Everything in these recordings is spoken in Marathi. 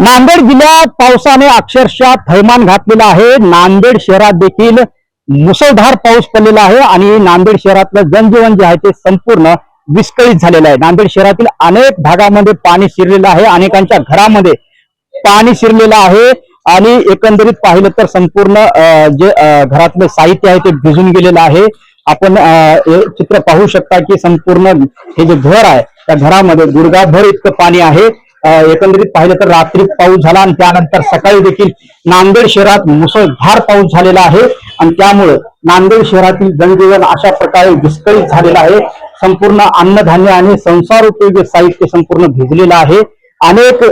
नांदेड जिल्ह्यात पावसाने अक्षरशः थैमान घातलेलं आहे. नांदेड शहरात देखील मुसळधार पाऊस पडलेला आहे आणि नांदेड शहरातलं जनजीवन जे आहे ते संपूर्ण विस्कळीत झालेलं आहे. नांदेड शहरातील अनेक भागामध्ये पाणी शिरलेलं आहे. अनेकांच्या घरामध्ये पाणी शिरलेलं आहे आणि एकंदरीत पाहिलं तर संपूर्ण जे घरातलं साहित्य आहे ते भिजून गेलेलं आहे. आपण चित्र पाहू शकता की संपूर्ण हे जे घर आहे त्या घरामध्ये गुडघाभर इतकं पाणी आहे. एकंदरीत पाहिलं तर रात्री पाऊस झाला आणि त्यानंतर सकाळी देखील नांदेड शहरात मुसळधार पाऊस झालेला आहे. आणि त्यामुळे नांदेड शहरातील जनजीवन अशा प्रकारे विस्कळीत झालेलं आहे. संपूर्ण अन्नधान्य आणि संसार उपयोगी साहित्य संपूर्ण भिजलेलं आहे. अनेक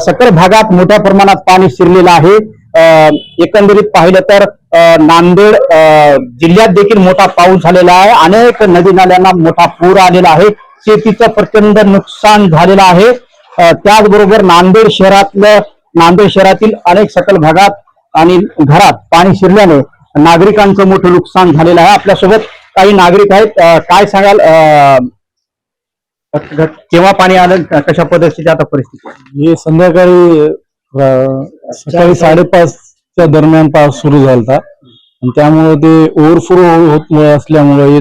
सकल भागात मोठ्या प्रमाणात पाणी शिरलेलं आहे. अं, एकंदरीत पाहिलं तर अं, नांदेड अं, जिल्ह्यात देखील मोठा पाऊस झालेला आहे. अनेक नदी नाल्यांना मोठा पूर आलेला आहे. शेतीचं प्रचंड नुकसान झालेलं आहे. त्याचबरोबर नांदेड शहरातलं नांदेड शहरातील अनेक सकल भागात आणि घरात पाणी शिरल्याने नागरिकांचं मोठं नुकसान झालेलं आहे. आपल्यासोबत काही नागरिक आहेत. काय सांगाल? अं, केव्हा पाणी आलं? कशा पद्धतीची आता परिस्थिती हे संध्याकाळी सकाळी साडेपाचच्या दरम्यान पाऊस सुरू झाला आणि त्यामुळे ते ओव्हरफ्लो होत असल्यामुळे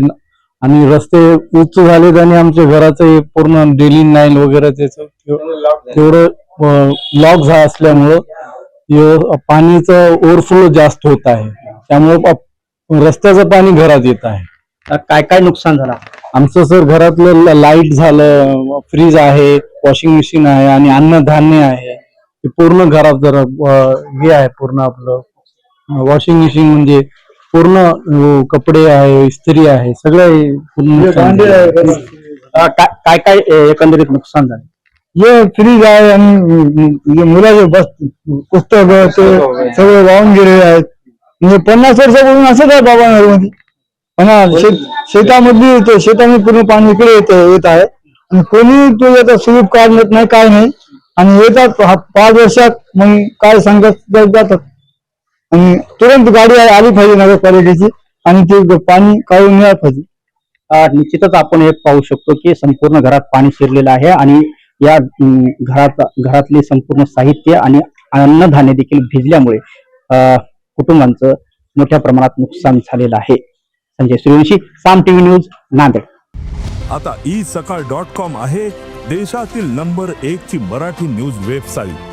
आणि रस्ते उच्च झालेत आणि आमच्या घराचं हे पूर्ण डेली नाईन वगैरे त्याचं तेवढं लॉक झा असल्यामुळं पाणीचं ओव्हरफ्लो जास्त होत आहे. त्यामुळे रस्त्याचं पाणी घरात येत आहे. काय काय नुकसान झालं? आमचं सर घरातलं लाइट झालं फ्रीज आहे वॉशिंग मशीन आहे आणि अन्नधान्य आहे. हे पूर्ण घरात जरा हे आहे पूर्ण आपलं. वॉशिंग मशीन म्हणजे पूर्ण कपडे आहे इस्त्री आहे सगळं काय काय एकंदरीत नुकसान झालं? हे फ्रीज आहे आणि जे मुलाचे बस पुस्तक सगळे वाहून गेलेले आहेत. म्हणजे पन्नास वर्षापासून असंच आहे बाबा मध्ये पण शेत शेतामधली येते शेतामध्ये पूर्ण पाणी इकडे येत येत आहे. आणि कोणी तो याचा सुरूप काढत नाही काय नाही. आणि येतात पाच वर्षात मग काय सांगत जातात? आणि तुरंत गाडी आली पाहिजे नगरपालिकेची आणि ते पाणी काढून मिळालं पाहिजे. निश्चितच आपण हे पाहू शकतो की संपूर्ण घरात पाणी शिरलेलं आहे आणि या घरात घरातले संपूर्ण साहित्य आणि अन्नधान्य देखील भिजल्यामुळे अं, कुटुंबांचं मोठ्या प्रमाणात नुकसान झालेलं आहे. Sanjay Suryavanshi Saam TV news Nanded. आता ई सकाळ डॉट कॉम आहे देशातील नंबर एक ची मराठी न्यूज वेबसाईट.